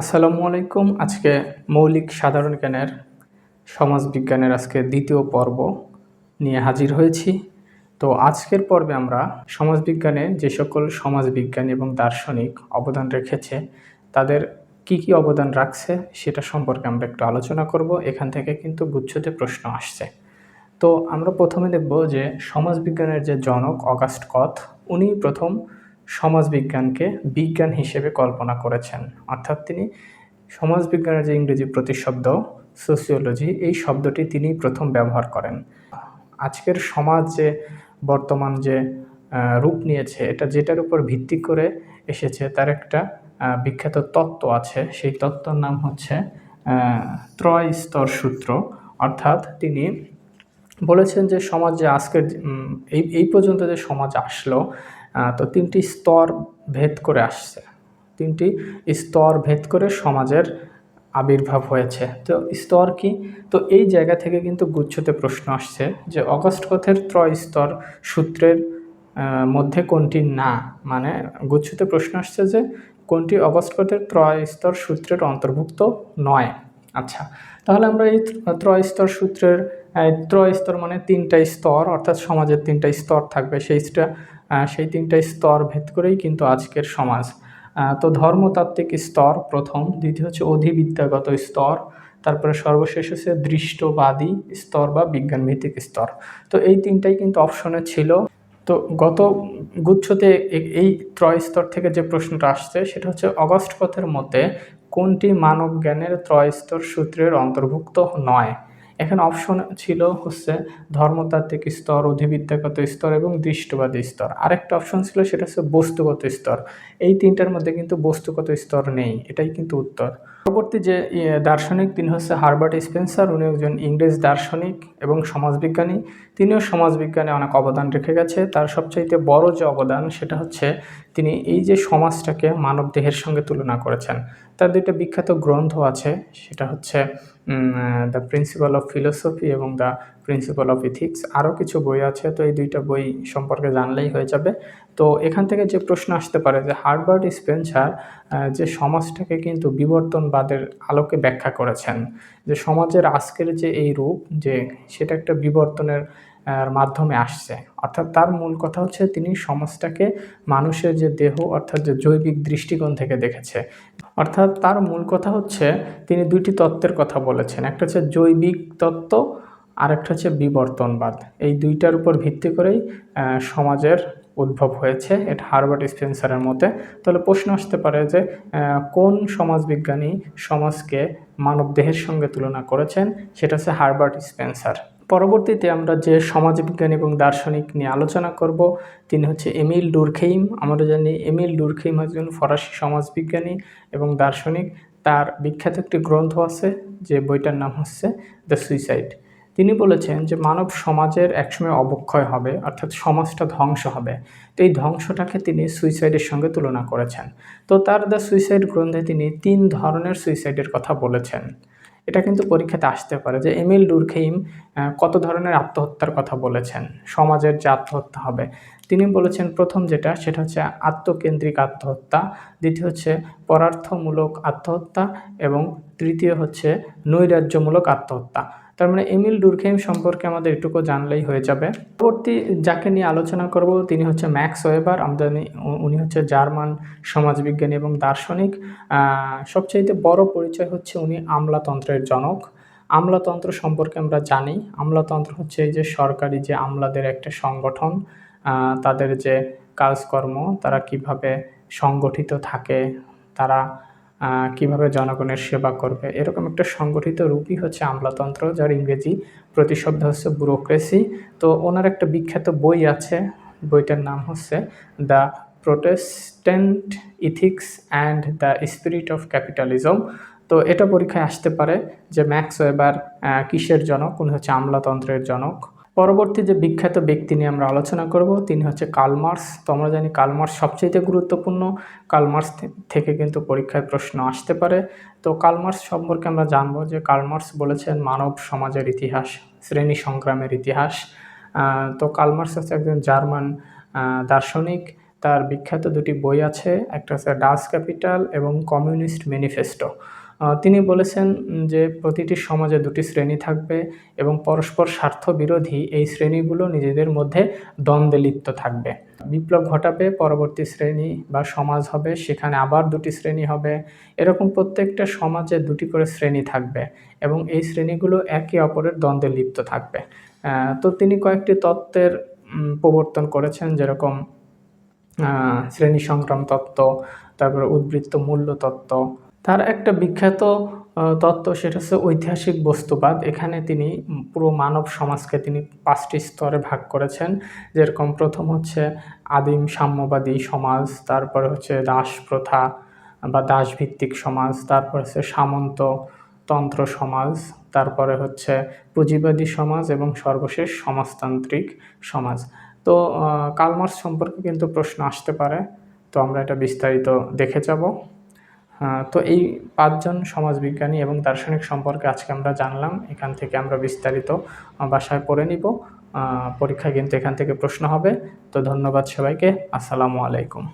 আসসালামু আলাইকুম। আজকে মৌলিক সাধারণ জ্ঞানের, সমাজবিজ্ঞানের আজকে দ্বিতীয় পর্ব নিয়ে হাজির হয়েছি। তো আজকের পর্বে আমরা সমাজবিজ্ঞানে যে সকল সমাজবিজ্ঞানী এবং দার্শনিক অবদান রেখেছে, তাদের কি কি অবদান রাখছে সেটা সম্পর্কে আমরা একটু আলোচনা করব। এখান থেকে কিন্তু গুচ্ছতে প্রশ্ন আসছে। তো আমরা প্রথমে দেখব যে সমাজবিজ্ঞানের যে জনক অগাস্ট কথ উনি প্রথম সমাজবিজ্ঞানকে বিজ্ঞান হিসেবে কল্পনা করেছেন। অর্থাৎ তিনি সমাজবিজ্ঞানের যে ইংরেজি প্রতিশব্দ সোসিওলজি এই শব্দটি তিনি প্রথম ব্যবহার করেন। আজকের সমাজ যে বর্তমান যে রূপ নিয়েছে, এটা যেটার উপর ভিত্তি করে এসেছে, তার একটা বিখ্যাত তত্ত্ব আছে। সেই তত্ত্বর নাম হচ্ছে ত্রয় স্তর সূত্র। অর্থাৎ তিনি বলেছেন যে সমাজ যে আজকের এই এই পর্যন্ত যে সমাজ আসলো তো তিনটি স্তর ভেদ করে আসছে। তিনটি স্তর ভেদ করে সমাজের আবির্ভাব হয়েছে। তো স্তর কি? তো এই জায়গা থেকে কিন্তু গুচ্ছতে প্রশ্ন আসছে যে অগস্ট কথের ত্রয় স্তর সূত্রের মধ্যে কোনটি না? মানে গুচ্ছতে প্রশ্ন আসছে যে কোনটি অগস্ট কথের ত্রয় স্তর সূত্রের অন্তর্ভুক্ত নয়? আচ্ছা তাহলে আমরা এই ত্রয় স্তর সূত্রের ত্রয় স্তর মানে তিনটা স্তর, অর্থাৎ সমাজের তিনটা স্তর থাকবে। সেইটা সেই তিনটা স্তর ভেদ করেই কিন্তু আজকের সমাজ। তো ধর্মতাত্ত্বিক স্তর প্রথম, দ্বিতীয় হচ্ছে অধিবিদ্যাগত স্তর, তারপরে সর্বশেষ হচ্ছে দৃষ্টবাদী স্তর বা বিজ্ঞান ভিত্তিক স্তর। তো এই তিনটাই কিন্তু অপশনে ছিল। তো গত গুচ্ছতে এই ত্রয় স্তর থেকে যে প্রশ্নটা আসছে, সেটা হচ্ছে অগস্ট পথের মধ্যে কোনটি মানব জ্ঞানের ত্রয় স্তর সূত্রের অন্তর্ভুক্ত নয়? এখানে অপশন ছিল হচ্ছে ধর্মতাত্ত্বিক স্তর, অধিবিদ্যাগত স্তর এবং দৃষ্টবাদী স্তর। আরেকটা অপশন ছিল সেটা হচ্ছে বস্তুগত স্তর। এই তিনটার মধ্যে কিন্তু বস্তুগত স্তর নেই, এটাই কিন্তু উত্তর। পরবর্তী যে দার্শনিক তিনি হচ্ছে হারবার্ট স্পেন্সার, উনি একজন ইংরেজ দার্শনিক এবং সমাজবিজ্ঞানী। তিনিও সমাজবিজ্ঞানে অনেক অবদান রেখে গেছে। তার সবচাইতে বড় যে অবদান সেটা হচ্ছে তিনি এই যে সমাজটাকে মানব দেহের সঙ্গে তুলনা করেছেন। তার দুইটা বিখ্যাত গ্রন্থ আছে। সেটা হচ্ছে দ্য প্রিন্সিপাল অফ ফিলোসফি এবং দ্য প্রিন্সিপাল অফ ইথিক্স আরও কিছু বই আছে, তো এই দুইটা বই সম্পর্কে জানলেই হয়ে যাবে। তো এখান থেকে যে প্রশ্ন আসতে পারে যে হার্বার্ট স্পেন্সার যে সমাজটাকে কিন্তু বিবর্তনবাদের আলোকে ব্যাখ্যা করেছেন, যে সমাজের আজকের যে এই রূপ, যে সেটা একটা বিবর্তনের মাধ্যমে আসছে। অর্থাৎ তার মূল কথা হচ্ছে তিনি সমাজটাকে মানুষের যে দেহ, অর্থাৎ যে জৈবিক দৃষ্টিকোণ থেকে দেখেছে। অর্থাৎ তার মূল কথা হচ্ছে তিনি দুইটি তত্ত্বের কথা বলেছেন। একটা হচ্ছে জৈবিক তত্ত্ব আর একটা হচ্ছে বিবর্তনবাদ। এই দুইটার উপর ভিত্তি করেই সমাজের উদ্ভব হয়েছে। এটা হারবার্ট স্পেন্সারের মতে। তাহলে প্রশ্ন আসতে পারে যে কোন সমাজবিজ্ঞানী সমাজকে মানবদেহের সঙ্গে তুলনা করেছেন? সেটা হচ্ছে হারবার্ট স্পেন্সার। পরবর্তীতে আমরা যে সমাজবিজ্ঞানী এবং দার্শনিক নিয়ে আলোচনা করব, তিনি হচ্ছে এমিল ডুরখেইম। আমরা জানি এমিল ডুরখেইম একজন ফরাসি সমাজবিজ্ঞানী এবং দার্শনিক। তার বিখ্যাত একটি গ্রন্থ আছে, যে বইটার নাম হচ্ছে দ্য সুইসাইড। তিনি বলেছেন যে মানব সমাজের একসময় অবক্ষয় হবে, অর্থাৎ সমাজটা ধ্বংস হবে। তো এই ধ্বংসটাকে তিনি সুইসাইডের সঙ্গে তুলনা করেছেন। তো তার দ্য সুইসাইড গ্রন্থে তিনি তিন ধরনের সুইসাইডের কথা বলেছেন। এটা কিন্তু পরীক্ষাতে আসতে পারে যে এমিল ডুরখেইম কত ধরনের আত্মহত্যার কথা বলেছেন, সমাজের যে আত্মহত্যা হবে। তিনি বলেছেন প্রথম যেটা, সেটা হচ্ছে আত্মকেন্দ্রিক আত্মহত্যা, দ্বিতীয় হচ্ছে পরার্থমূলক আত্মহত্যা, এবং তৃতীয় হচ্ছে নৈরাজ্যমূলক আত্মহত্যা। তার মানে এমিল ডুরখেইম সম্পর্কে আমাদের এটুকু জানলেই হয়ে যাবে। পরবর্তী যাকে নিয়ে আলোচনা করব, তিনি হচ্ছে ম্যাক্স ওয়েবার উ- উনি হচ্ছে জার্মান সমাজবিজ্ঞানী এবং দার্শনিক। সবচাইতে বড় পরিচয় হচ্ছে উনি আমলাতন্ত্রের জনক। আমলাতন্ত্র সম্পর্কে আমরা জানি। আমলাতন্ত্র হচ্ছে এই যে সরকারি যে আমলাদের একটা সংগঠন তাদের যে কাজকর্ম, তারা কীভাবে সংগঠিত থাকে, তারা কীভাবে জনগণের সেবা করবে? এরকম একটা সংগঠিত রূপই হচ্ছে আমলাতন্ত্র, যার ইংরেজি প্রতিশব্দ হচ্ছে ব্যুরোক্রেসি তো ওনার একটা বিখ্যাত বই আছে, বইটার নাম হচ্ছে the protestant ethics and the spirit of capitalism. তো এটা পরীক্ষায় আসতে পারে যে ম্যাক্স ওয়েবার কিসের জনক? উনি হচ্ছে আমলাতন্ত্রের জনক। পরবর্তী যে বিখ্যাত ব্যক্তি নিয়ে আমরা আলোচনা করব, তিনি হচ্ছে কালমার্স তো আমরা জানি কালমার্স সবচেয়ে গুরুত্বপূর্ণ। কালমার্স থেকে কিন্তু পরীক্ষায় প্রশ্ন আসতে পারে। তো কালমার্স সম্পর্কে আমরা জানব যে কালমার্স বলেছেন মানব সমাজের ইতিহাস, শ্রেণি সংগ্রামের ইতিহাস। তো কালমার্স হচ্ছে একজন জার্মান দার্শনিক। তার বিখ্যাত দুটি বই আছে, একটা হচ্ছে ডাস ক্যাপিটাল এবং কমিউনিস্ট ম্যানিফেস্টো। তিনি বলেছেন যে প্রতিটি সমাজে দুটি শ্রেণি থাকবে এবং পরস্পর স্বার্থ বিরোধী এই শ্রেণীগুলো নিজেদের মধ্যে দ্বন্দ্বে লিপ্ত থাকবে। বিপ্লব ঘটাবে, পরবর্তী শ্রেণি বা সমাজ হবে, সেখানে আবার দুটি শ্রেণি হবে। এরকম প্রত্যেকটা সমাজে দুটি করে শ্রেণি থাকবে এবং এই শ্রেণীগুলো একে অপরের দ্বন্দ্বে লিপ্ত থাকবে। তো তিনি কয়েকটি তত্ত্বের প্রবর্তন করেছেন যেরকম শ্রেণি সংগ্রাম তত্ত্ব, তারপরে উদ্বৃত্ত মূল্য তত্ত্ব তার একটা বিখ্যাত তত্ত্ব সেটা হচ্ছে ঐতিহাসিক বস্তুবাদ এখানে তিনি পুরো মানব সমাজকে তিনি পাঁচটি স্তরে ভাগ করেছেন। যেরকম প্রথম হচ্ছে আদিম সাম্যবাদী সমাজ, তারপরে হচ্ছে দাস প্রথা বা দাসভিত্তিক সমাজ, তারপর হচ্ছে সামন্ত তন্ত্র সমাজ, তারপরে হচ্ছে পুঁজিবাদী সমাজ এবং সর্বশেষ সমাজতান্ত্রিক সমাজ। তো কালমার্স সম্পর্কে কিন্তু প্রশ্ন আসতে পারে। তো আমরা এটা বিস্তারিত দেখে যাব। তো এই পাঁচজন সমাজবিজ্ঞানী এবং দার্শনিক সম্পর্কে আজকে আমরা জানলাম। এখান থেকে আমরা বিস্তারিত বাসায় পড়ে নিব। পরীক্ষায় কিন্তু এখান থেকে প্রশ্ন হবে। তো ধন্যবাদ সবাইকে। আসসালামু আলাইকুম।